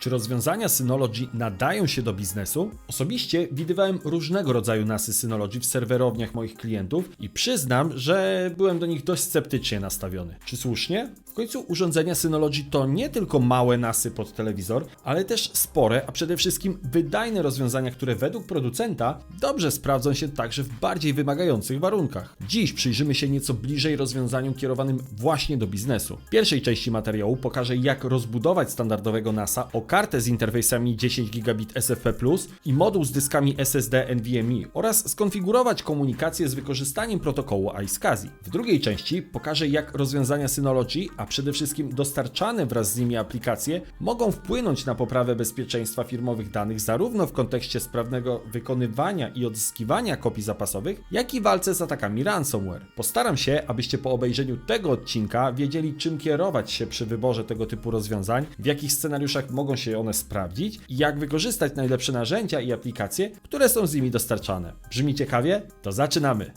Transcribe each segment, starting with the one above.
Czy rozwiązania Synology nadają się do biznesu? Osobiście widywałem różnego rodzaju NASy Synology w serwerowniach moich klientów i przyznam, że byłem do nich dość sceptycznie nastawiony. Czy słusznie? W końcu urządzenia Synology to nie tylko małe NASy pod telewizor, ale też spore, a przede wszystkim wydajne rozwiązania, które według producenta dobrze sprawdzą się także w bardziej wymagających warunkach. Dziś przyjrzymy się nieco bliżej rozwiązaniom kierowanym właśnie do biznesu. W pierwszej części materiału pokażę jak rozbudować standardowego NASA o kartę z interfejsami 10 gigabit SFP+, i moduł z dyskami SSD NVMe oraz skonfigurować komunikację z wykorzystaniem protokołu iSCSI. W drugiej części pokażę jak rozwiązania Synology, a przede wszystkim dostarczane wraz z nimi aplikacje mogą wpłynąć na poprawę bezpieczeństwa firmowych danych zarówno w kontekście sprawnego wykonywania i odzyskiwania kopii zapasowych, jak i walce z atakami ransomware. Postaram się, abyście po obejrzeniu tego odcinka wiedzieli czym kierować się przy wyborze tego typu rozwiązań, w jakich scenariuszach mogą się one sprawdzić i jak wykorzystać najlepsze narzędzia i aplikacje, które są z nimi dostarczane. Brzmi ciekawie? To zaczynamy!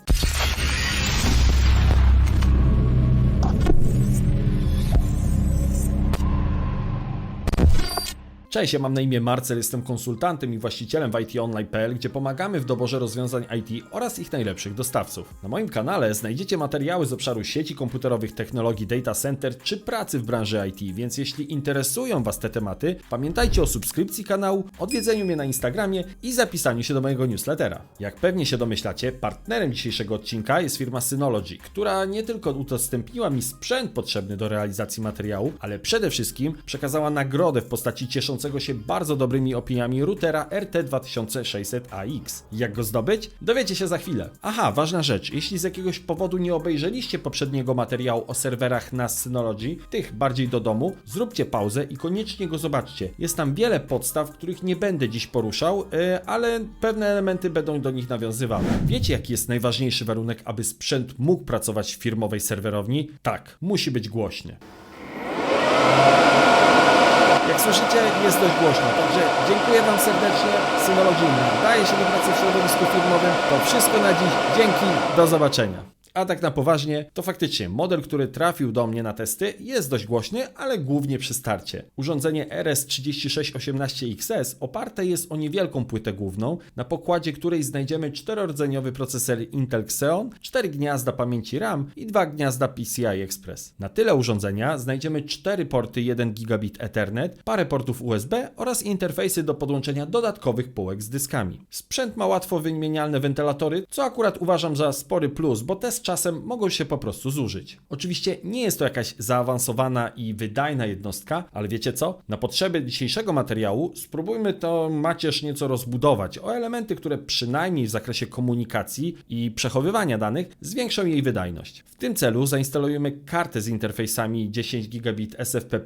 Cześć, ja mam na imię Marcel, jestem konsultantem i właścicielem w itonline.pl, gdzie pomagamy w doborze rozwiązań IT oraz ich najlepszych dostawców. Na moim kanale znajdziecie materiały z obszaru sieci komputerowych, technologii data center czy pracy w branży IT, więc jeśli interesują Was te tematy, pamiętajcie o subskrypcji kanału, odwiedzeniu mnie na Instagramie i zapisaniu się do mojego newslettera. Jak pewnie się domyślacie, partnerem dzisiejszego odcinka jest firma Synology, która nie tylko udostępniła mi sprzęt potrzebny do realizacji materiału, ale przede wszystkim przekazała nagrodę w postaci cieszącego się bardzo dobrymi opiniami routera RT2600AX. Jak go zdobyć? Dowiecie się za chwilę. Aha, ważna rzecz, jeśli z jakiegoś powodu nie obejrzeliście poprzedniego materiału o serwerach na Synology, tych bardziej do domu, zróbcie pauzę i koniecznie go zobaczcie. Jest tam wiele podstaw, których nie będę dziś poruszał, yy, ale pewne elementy będą do nich nawiązywały. Wiecie jaki jest najważniejszy warunek, aby sprzęt mógł pracować w firmowej serwerowni? Tak, musi być głośny. Jak słyszycie, jest dość głośno, także dziękuję Wam serdecznie. Synology nadaje się do pracy w środowisku firmowym. To wszystko na dziś. Dzięki, do zobaczenia. A tak na poważnie, to faktycznie model, który trafił do mnie na testy jest dość głośny, ale głównie przy starcie. Urządzenie RS3618XS oparte jest o niewielką płytę główną, na pokładzie której znajdziemy czterordzeniowy procesor Intel Xeon, 4 gniazda pamięci RAM i 2 gniazda PCI Express. Na tyle urządzenia znajdziemy 4 porty 1 gigabit Ethernet, parę portów USB oraz interfejsy do podłączenia dodatkowych półek z dyskami. Sprzęt ma łatwo wymienialne wentylatory, co akurat uważam za spory plus, bo te z czasem mogą się po prostu zużyć. Oczywiście nie jest to jakaś zaawansowana i wydajna jednostka, ale wiecie co? Na potrzeby dzisiejszego materiału spróbujmy to macierz nieco rozbudować o elementy, które przynajmniej w zakresie komunikacji i przechowywania danych zwiększą jej wydajność. W tym celu zainstalujemy kartę z interfejsami 10 gigabit SFP+,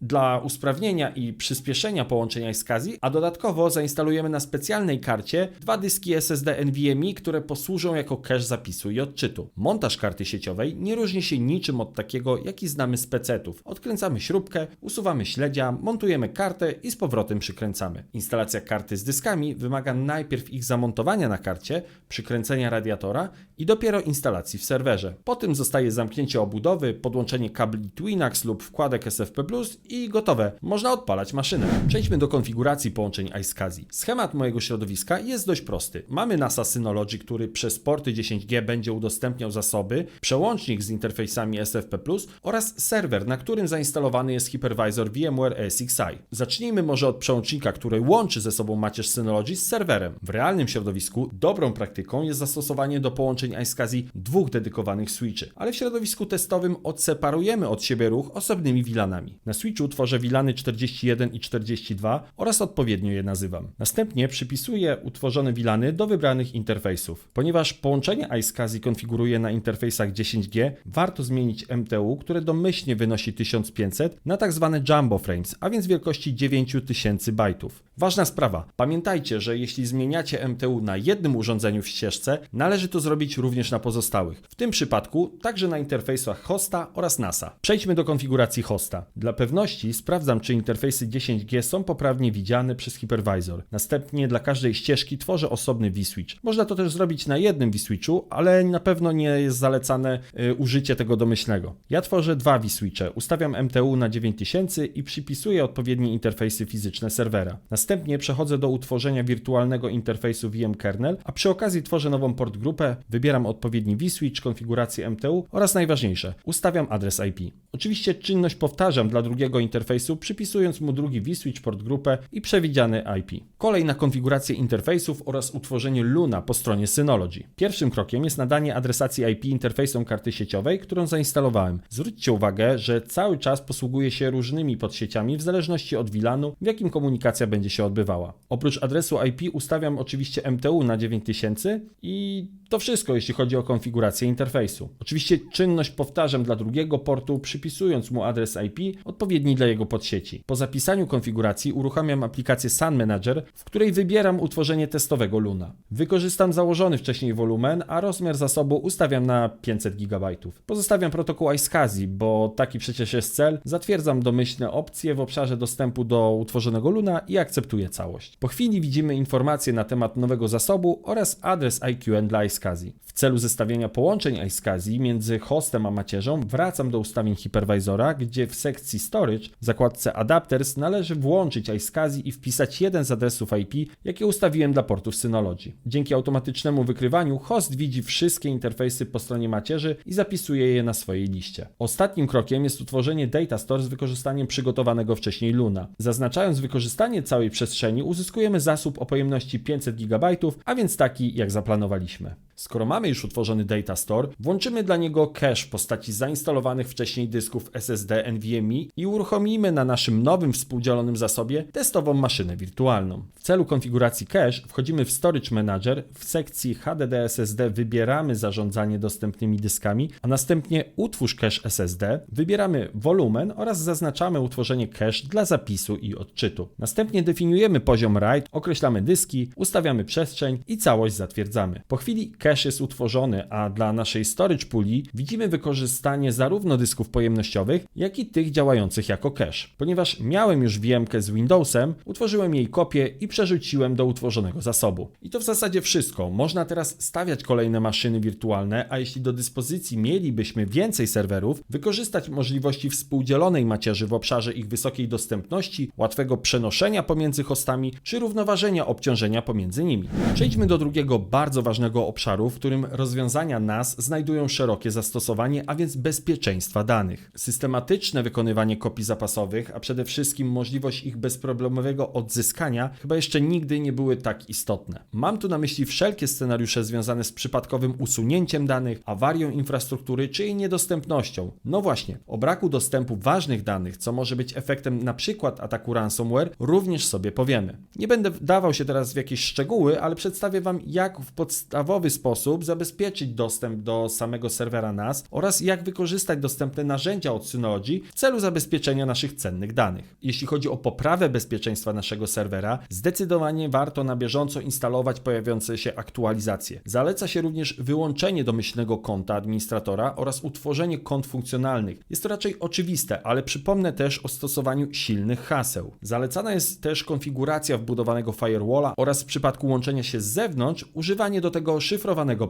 dla usprawnienia i przyspieszenia połączenia SCSI, a dodatkowo zainstalujemy na specjalnej karcie dwa dyski SSD NVMe, które posłużą jako cache zapisu i odczytu. Montaż karty sieciowej nie różni się niczym od takiego, jaki znamy z PC-ów. Odkręcamy śrubkę, usuwamy śledzia, montujemy kartę i z powrotem przykręcamy. Instalacja karty z dyskami wymaga najpierw ich zamontowania na karcie, przykręcenia radiatora i dopiero instalacji w serwerze. Po tym zostaje zamknięcie obudowy, podłączenie kabli Twinax lub wkładek SFP+, i gotowe. Można odpalać maszynę. Przejdźmy do konfiguracji połączeń iSCSI. Schemat mojego środowiska jest dość prosty. Mamy NASA Synology, który przez porty 10G będzie udostępniał zasoby, przełącznik z interfejsami SFP+, oraz serwer, na którym zainstalowany jest hypervisor VMware ESXi. Zacznijmy może od przełącznika, który łączy ze sobą macierz Synology z serwerem. W realnym środowisku dobrą praktyką jest zastosowanie do połączeń iSCSI dwóch dedykowanych switchy, ale w środowisku testowym odseparujemy od siebie ruch osobnymi VLANami. Na switchu tworzę VLANy 41 i 42 oraz odpowiednio je nazywam. Następnie przypisuję utworzone VLANy do wybranych interfejsów. Ponieważ połączenie iSCSI konfiguruje na interfejsach 10G, warto zmienić MTU, które domyślnie wynosi 1500 na tak zwane jumbo frames, a więc wielkości 9000 bajtów. Ważna sprawa. Pamiętajcie, że jeśli zmieniacie MTU na jednym urządzeniu w ścieżce, należy to zrobić również na pozostałych. W tym przypadku także na interfejsach hosta oraz NASA. Przejdźmy do konfiguracji hosta. Dla pewności sprawdzam, czy interfejsy 10G są poprawnie widziane przez hypervisor. Następnie dla każdej ścieżki tworzę osobny vSwitch. Można to też zrobić na jednym vSwitchu, ale na pewno nie ogólnie jest zalecane y, użycie tego domyślnego. Ja tworzę dwa vSwitche, ustawiam MTU na 9000 i przypisuję odpowiednie interfejsy fizyczne serwera. Następnie przechodzę do utworzenia wirtualnego interfejsu VM kernel, a przy okazji tworzę nową port grupę, wybieram odpowiedni vSwitch, konfigurację MTU oraz najważniejsze, ustawiam adres IP. Oczywiście czynność powtarzam dla drugiego interfejsu, przypisując mu drugi vSwitch port grupę i przewidziany IP. Kolej na konfigurację interfejsów oraz utworzenie Luna po stronie Synology. Pierwszym krokiem jest nadanie adresacji IP interfejsom karty sieciowej, którą zainstalowałem. Zwróćcie uwagę, że cały czas posługuję się różnymi podsieciami w zależności od VLANu, w jakim komunikacja będzie się odbywała. Oprócz adresu IP ustawiam oczywiście MTU na 9000 i to wszystko, jeśli chodzi o konfigurację interfejsu. Oczywiście czynność powtarzam dla drugiego portu, przypisując mu adres IP odpowiedni dla jego podsieci. Po zapisaniu konfiguracji uruchamiam aplikację Sun Manager, w której wybieram utworzenie testowego Luna. Wykorzystam założony wcześniej wolumen, a rozmiar zasobu ustawiam na 500 GB. Pozostawiam protokół iSCSI, bo taki przecież jest cel. Zatwierdzam domyślne opcje w obszarze dostępu do utworzonego Luna i akceptuję całość. Po chwili widzimy informacje na temat nowego zasobu oraz adres IQN dla iSCSI. W celu zestawienia połączeń iSCSI między hostem a macierzą wracam do ustawień hypervisora, gdzie w sekcji Storage w zakładce Adapters należy włączyć iSCSI i wpisać jeden z adresów IP, jakie ustawiłem dla portów Synology. Dzięki automatycznemu wykrywaniu host widzi wszystkie interfejsy po stronie macierzy i zapisuje je na swojej liście. Ostatnim krokiem jest utworzenie Data Store z wykorzystaniem przygotowanego wcześniej Luna. Zaznaczając wykorzystanie całej przestrzeni uzyskujemy zasób o pojemności 500 GB, a więc taki jak zaplanowaliśmy. Skoro mamy już utworzony Data Store, włączymy dla niego cache w postaci zainstalowanych wcześniej dysków SSD NVMe i uruchomimy na naszym nowym współdzielonym zasobie testową maszynę wirtualną. W celu konfiguracji cache wchodzimy w Storage Manager, w sekcji HDD SSD wybieramy zarządzanie dostępnymi dyskami, a następnie utwórz cache SSD, wybieramy wolumen oraz zaznaczamy utworzenie cache dla zapisu i odczytu. Następnie definiujemy poziom RAID, określamy dyski, ustawiamy przestrzeń i całość zatwierdzamy. Po chwili cache jest utworzony, a dla naszej storage puli widzimy wykorzystanie zarówno dysków pojemnościowych, jak i tych działających jako cache. Ponieważ miałem już VMkę z Windowsem, utworzyłem jej kopię i przerzuciłem do utworzonego zasobu. I to w zasadzie wszystko. Można teraz stawiać kolejne maszyny wirtualne, a jeśli do dyspozycji mielibyśmy więcej serwerów, wykorzystać możliwości współdzielonej macierzy w obszarze ich wysokiej dostępności, łatwego przenoszenia pomiędzy hostami, czy równoważenia obciążenia pomiędzy nimi. Przejdźmy do drugiego bardzo ważnego obszaru, w którym rozwiązania NAS znajdują szerokie zastosowanie, a więc bezpieczeństwa danych. Systematyczne wykonywanie kopii zapasowych, a przede wszystkim możliwość ich bezproblemowego odzyskania, chyba jeszcze nigdy nie były tak istotne. Mam tu na myśli wszelkie scenariusze związane z przypadkowym usunięciem danych, awarią infrastruktury czy jej niedostępnością. No właśnie, o braku dostępu ważnych danych, co może być efektem przykład ataku ransomware, również sobie powiemy. Nie będę wdawał się teraz w jakieś szczegóły, ale przedstawię Wam, jak w podstawowy sposób zabezpieczyć dostęp do samego serwera NAS oraz jak wykorzystać dostępne narzędzia od Synology w celu zabezpieczenia naszych cennych danych. Jeśli chodzi o poprawę bezpieczeństwa naszego serwera, zdecydowanie warto na bieżąco instalować pojawiające się aktualizacje. Zaleca się również wyłączenie domyślnego konta administratora oraz utworzenie kont funkcjonalnych. Jest to raczej oczywiste, ale przypomnę też o stosowaniu silnych haseł. Zalecana jest też konfiguracja wbudowanego firewalla oraz w przypadku łączenia się z zewnątrz używanie do tego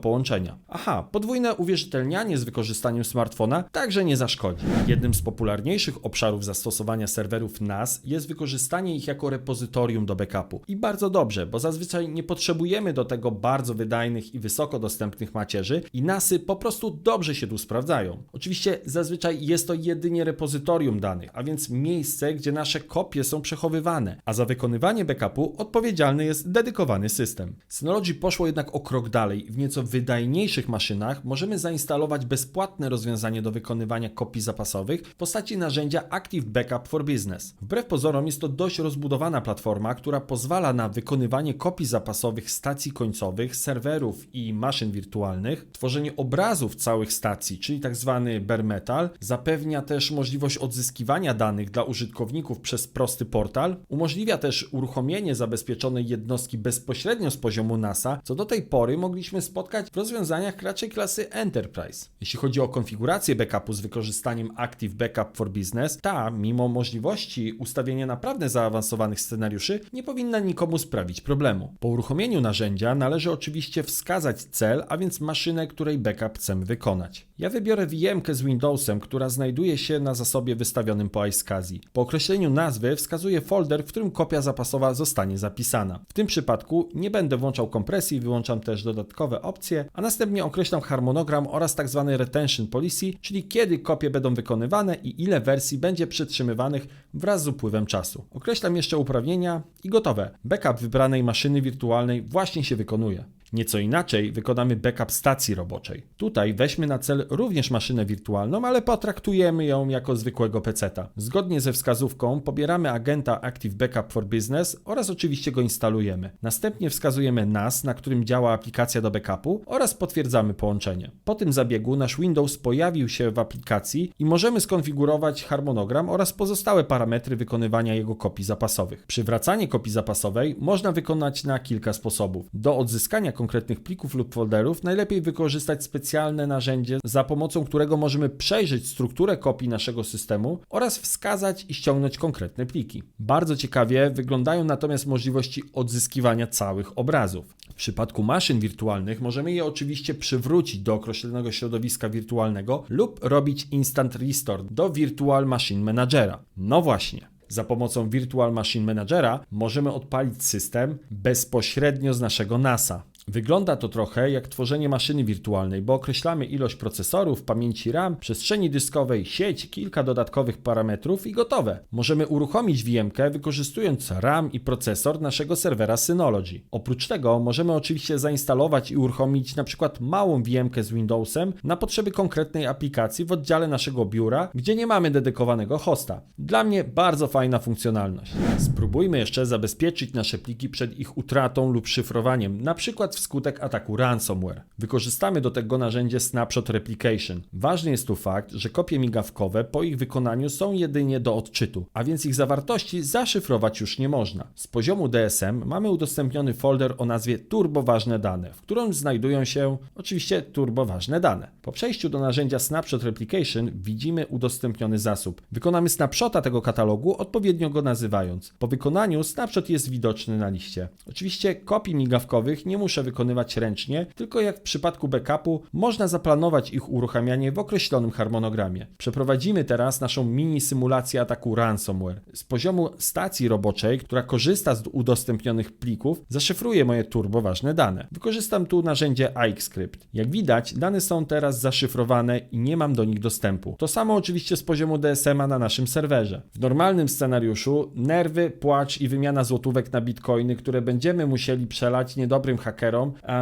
połączenia. Aha, podwójne uwierzytelnianie z wykorzystaniem smartfona także nie zaszkodzi. Jednym z popularniejszych obszarów zastosowania serwerów NAS jest wykorzystanie ich jako repozytorium do backupu. I bardzo dobrze, bo zazwyczaj nie potrzebujemy do tego bardzo wydajnych i wysoko dostępnych macierzy i NASy po prostu dobrze się tu sprawdzają. Oczywiście zazwyczaj jest to jedynie repozytorium danych, a więc miejsce, gdzie nasze kopie są przechowywane, a za wykonywanie backupu odpowiedzialny jest dedykowany system. Synology poszło jednak o krok dalej. W nieco wydajniejszych maszynach możemy zainstalować bezpłatne rozwiązanie do wykonywania kopii zapasowych w postaci narzędzia Active Backup for Business. Wbrew pozorom jest to dość rozbudowana platforma, która pozwala na wykonywanie kopii zapasowych stacji końcowych, serwerów i maszyn wirtualnych, tworzenie obrazów całych stacji, czyli tzw. bare metal, zapewnia też możliwość odzyskiwania danych dla użytkowników przez prosty portal, umożliwia też uruchomienie zabezpieczonej jednostki bezpośrednio z poziomu NASA, co do tej pory mogliśmy spotkać w rozwiązaniach raczej klasy Enterprise. Jeśli chodzi o konfigurację backupu z wykorzystaniem Active Backup for Business, ta, mimo możliwości ustawienia naprawdę zaawansowanych scenariuszy, nie powinna nikomu sprawić problemu. Po uruchomieniu narzędzia należy oczywiście wskazać cel, a więc maszynę, której backup chcemy wykonać. Ja wybiorę VM z Windowsem, która znajduje się na zasobie wystawionym po iSCSI. Po określeniu nazwy wskazuję folder, w którym kopia zapasowa zostanie zapisana. W tym przypadku nie będę włączał kompresji, wyłączam też dodatkowe opcje, a następnie określam harmonogram oraz tzw. retention policy, czyli kiedy kopie będą wykonywane i ile wersji będzie przytrzymywanych wraz z upływem czasu. Określam jeszcze uprawnienia i gotowe. Backup wybranej maszyny wirtualnej właśnie się wykonuje. Nieco inaczej wykonamy backup stacji roboczej. Tutaj weźmy na cel również maszynę wirtualną, ale potraktujemy ją jako zwykłego peceta. Zgodnie ze wskazówką pobieramy agenta Active Backup for Business oraz oczywiście go instalujemy. Następnie wskazujemy NAS, na którym działa aplikacja do backupu oraz potwierdzamy połączenie. Po tym zabiegu nasz Windows pojawił się w aplikacji i możemy skonfigurować harmonogram oraz pozostałe parametry wykonywania jego kopii zapasowych. Przywracanie kopii zapasowej można wykonać na kilka sposobów. Do odzyskania konkretnych plików lub folderów najlepiej wykorzystać specjalne narzędzie, za pomocą którego możemy przejrzeć strukturę kopii naszego systemu oraz wskazać i ściągnąć konkretne pliki. Bardzo ciekawie wyglądają natomiast możliwości odzyskiwania całych obrazów. W przypadku maszyn wirtualnych możemy je oczywiście przywrócić do określonego środowiska wirtualnego lub robić instant restore do Virtual Machine Managera. No właśnie. Za pomocą Virtual Machine Managera możemy odpalić system bezpośrednio z naszego NASa. Wygląda to trochę jak tworzenie maszyny wirtualnej, bo określamy ilość procesorów, pamięci RAM, przestrzeni dyskowej, sieć, kilka dodatkowych parametrów i gotowe. Możemy uruchomić VM-kę wykorzystując RAM i procesor naszego serwera Synology. Oprócz tego możemy oczywiście zainstalować i uruchomić przykład małą VM-kę z Windowsem na potrzeby konkretnej aplikacji w oddziale naszego biura, gdzie nie mamy dedykowanego hosta. Dla mnie bardzo fajna funkcjonalność. Spróbujmy jeszcze zabezpieczyć nasze pliki przed ich utratą lub szyfrowaniem, przykład wskutek ataku ransomware. Wykorzystamy do tego narzędzie Snapshot Replication. Ważny jest tu fakt, że kopie migawkowe po ich wykonaniu są jedynie do odczytu, a więc ich zawartości zaszyfrować już nie można. Z poziomu DSM mamy udostępniony folder o nazwie turboważne dane, w którym znajdują się oczywiście turboważne dane. Po przejściu do narzędzia Snapshot Replication widzimy udostępniony zasób. Wykonamy snapshota tego katalogu, odpowiednio go nazywając. Po wykonaniu snapshot jest widoczny na liście. Oczywiście kopii migawkowych nie muszę wykonywać ręcznie, tylko jak w przypadku backupu można zaplanować ich uruchamianie w określonym harmonogramie. Przeprowadzimy teraz naszą mini symulację ataku ransomware. Z poziomu stacji roboczej, która korzysta z udostępnionych plików, zaszyfruję moje turbo ważne dane. Wykorzystam tu narzędzie AXScript. Jak widać, dane są teraz zaszyfrowane i nie mam do nich dostępu. To samo oczywiście z poziomu DSM-a na naszym serwerze. W normalnym scenariuszu nerwy, płacz i wymiana złotówek na bitcoiny, które będziemy musieli przelać niedobrym hakerom,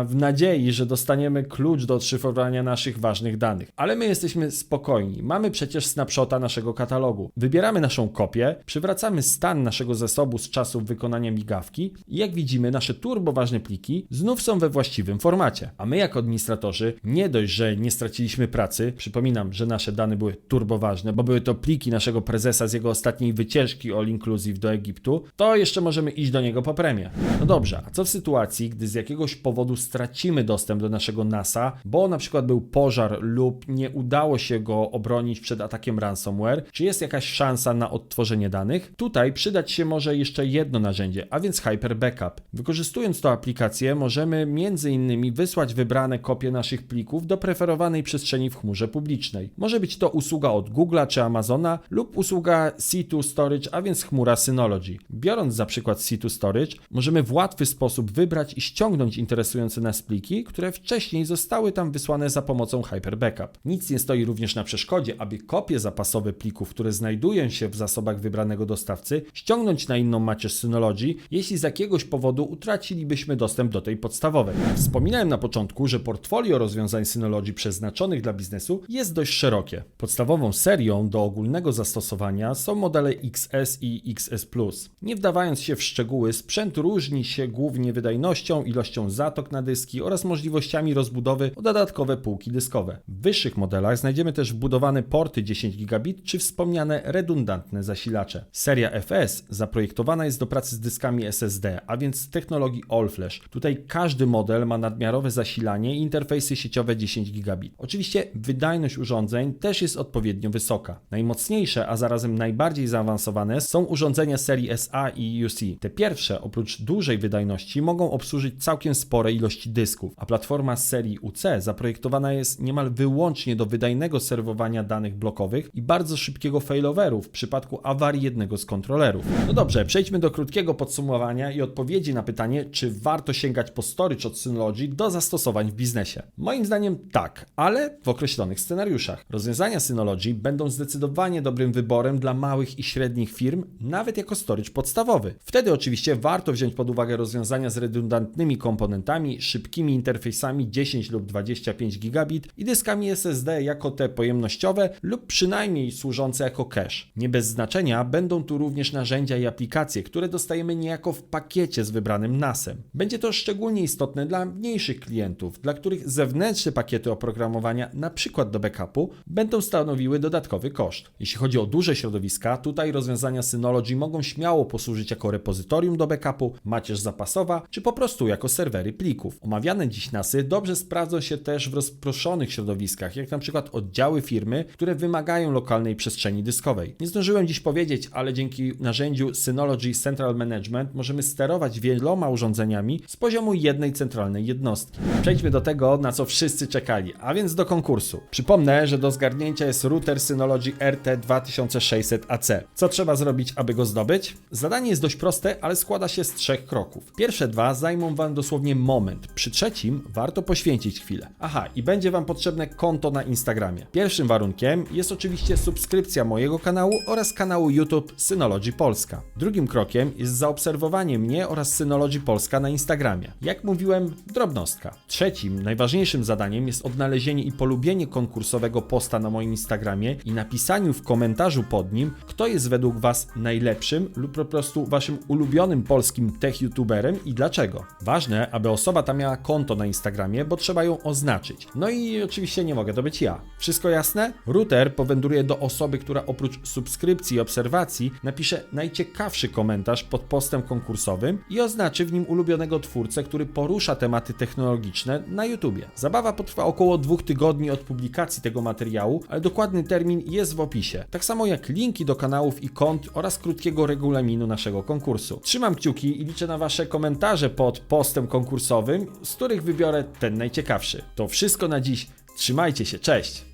w nadziei, że dostaniemy klucz do odszyfrowania naszych ważnych danych. Ale my jesteśmy spokojni. Mamy przecież snapshota naszego katalogu. Wybieramy naszą kopię, przywracamy stan naszego zasobu z czasów wykonania migawki i jak widzimy, nasze turboważne pliki znów są we właściwym formacie. A my jako administratorzy nie dość, że nie straciliśmy pracy, przypominam, że nasze dane były turboważne, bo były to pliki naszego prezesa z jego ostatniej wycieczki all inclusive do Egiptu, to jeszcze możemy iść do niego po premię. No dobrze, a co w sytuacji, gdy z jakiegoś powodu stracimy dostęp do naszego NASA, bo na przykład był pożar lub nie udało się go obronić przed atakiem ransomware? Czy jest jakaś szansa na odtworzenie danych? Tutaj przydać się może jeszcze jedno narzędzie, a więc Hyper Backup. Wykorzystując tę aplikację możemy innymi wysłać wybrane kopie naszych plików do preferowanej przestrzeni w chmurze publicznej. Może być to usługa od Google'a czy Amazona lub usługa C2 Storage, a więc chmura Synology. Biorąc za przykład C2 Storage, możemy w łatwy sposób wybrać i ściągnąć interesujące nas pliki, które wcześniej zostały tam wysłane za pomocą Hyper Backup. Nic nie stoi również na przeszkodzie, aby kopie zapasowe plików, które znajdują się w zasobach wybranego dostawcy, ściągnąć na inną macierz Synology, jeśli z jakiegoś powodu utracilibyśmy dostęp do tej podstawowej. Wspominałem na początku, że portfolio rozwiązań Synology przeznaczonych dla biznesu jest dość szerokie. Podstawową serią do ogólnego zastosowania są modele XS i XS. Nie wdawając się w szczegóły, sprzęt różni się głównie wydajnością, ilością zatok na dyski oraz możliwościami rozbudowy o dodatkowe półki dyskowe. W wyższych modelach znajdziemy też wbudowane porty 10 gigabit czy wspomniane redundantne zasilacze. Seria FS zaprojektowana jest do pracy z dyskami SSD, a więc z technologii All Flash. Tutaj każdy model ma nadmiarowe zasilanie i interfejsy sieciowe 10 gigabit. Oczywiście wydajność urządzeń też jest odpowiednio wysoka. Najmocniejsze, a zarazem najbardziej zaawansowane są urządzenia serii SA i UC. Te pierwsze, oprócz dużej wydajności, mogą obsłużyć całkiem spore ilości dysków, a platforma serii UC zaprojektowana jest niemal wyłącznie do wydajnego serwowania danych blokowych i bardzo szybkiego failoveru w przypadku awarii jednego z kontrolerów. No dobrze, przejdźmy do krótkiego podsumowania i odpowiedzi na pytanie, czy warto sięgać po storage od Synology do zastosowań w biznesie. Moim zdaniem tak, ale w określonych scenariuszach. Rozwiązania Synology będą zdecydowanie dobrym wyborem dla małych i średnich firm, nawet jako storage podstawowy. Wtedy oczywiście warto wziąć pod uwagę rozwiązania z redundantnymi komponentami, szybkimi interfejsami 10 lub 25 gigabit i dyskami SSD jako te pojemnościowe lub przynajmniej służące jako cache. Nie bez znaczenia będą tu również narzędzia i aplikacje, które dostajemy niejako w pakiecie z wybranym NASem. Będzie to szczególnie istotne dla mniejszych klientów, dla których zewnętrzne pakiety oprogramowania, przykład do backupu, będą stanowiły dodatkowy koszt. Jeśli chodzi o duże środowiska, tutaj rozwiązania Synology mogą śmiało posłużyć jako repozytorium do backupu, macierz zapasowa, czy po prostu jako serwery plików. Omawiane dziś NASy dobrze sprawdzą się też w rozproszonych środowiskach, jak na przykład oddziały firmy, które wymagają lokalnej przestrzeni dyskowej. Nie zdążyłem dziś powiedzieć, ale dzięki narzędziu Synology Central Management możemy sterować wieloma urządzeniami z poziomu jednej centralnej jednostki. Przejdźmy do tego, na co wszyscy czekali, a więc do konkursu. Przypomnę, że do zgarnięcia jest router Synology RT2600AC. Co trzeba zrobić, aby go zdobyć? Zadanie jest dość proste, ale składa się z trzech kroków. Pierwsze dwa zajmą Wam dosłownie moment. Przy trzecim warto poświęcić chwilę. Aha, i będzie Wam potrzebne konto na Instagramie. Pierwszym warunkiem jest oczywiście subskrypcja mojego kanału oraz kanału YouTube Synology Polska. Drugim krokiem jest zaobserwowanie mnie oraz Synology Polska na Instagramie. Jak mówiłem, drobnostka. Trzecim, najważniejszym zadaniem jest odnalezienie i polubienie konkursowego posta na moim Instagramie i napisaniu w komentarzu pod nim, kto jest według Was najlepszym lub po prostu Waszym ulubionym polskim tech youtuberem i dlaczego. Ważne, aby osoba ta miała konto na Instagramie, bo trzeba ją oznaczyć. No i oczywiście nie mogę to być ja. Wszystko jasne? Router powędruje do osoby, która oprócz subskrypcji i obserwacji napisze najciekawszy komentarz pod postem konkursowym i oznaczy w nim ulubionego twórcę, który porusza tematy technologiczne na YouTubie. Zabawa potrwa około dwóch tygodni od publikacji tego materiału, ale dokładny termin jest w opisie. Tak samo jak linki do kanałów i kont oraz krótkiego regulaminu naszego konkursu. Trzymam kciuki i liczę na Wasze komentarze pod postem konkursowym, z których wybiorę ten najciekawszy. To wszystko na dziś. Trzymajcie się, cześć!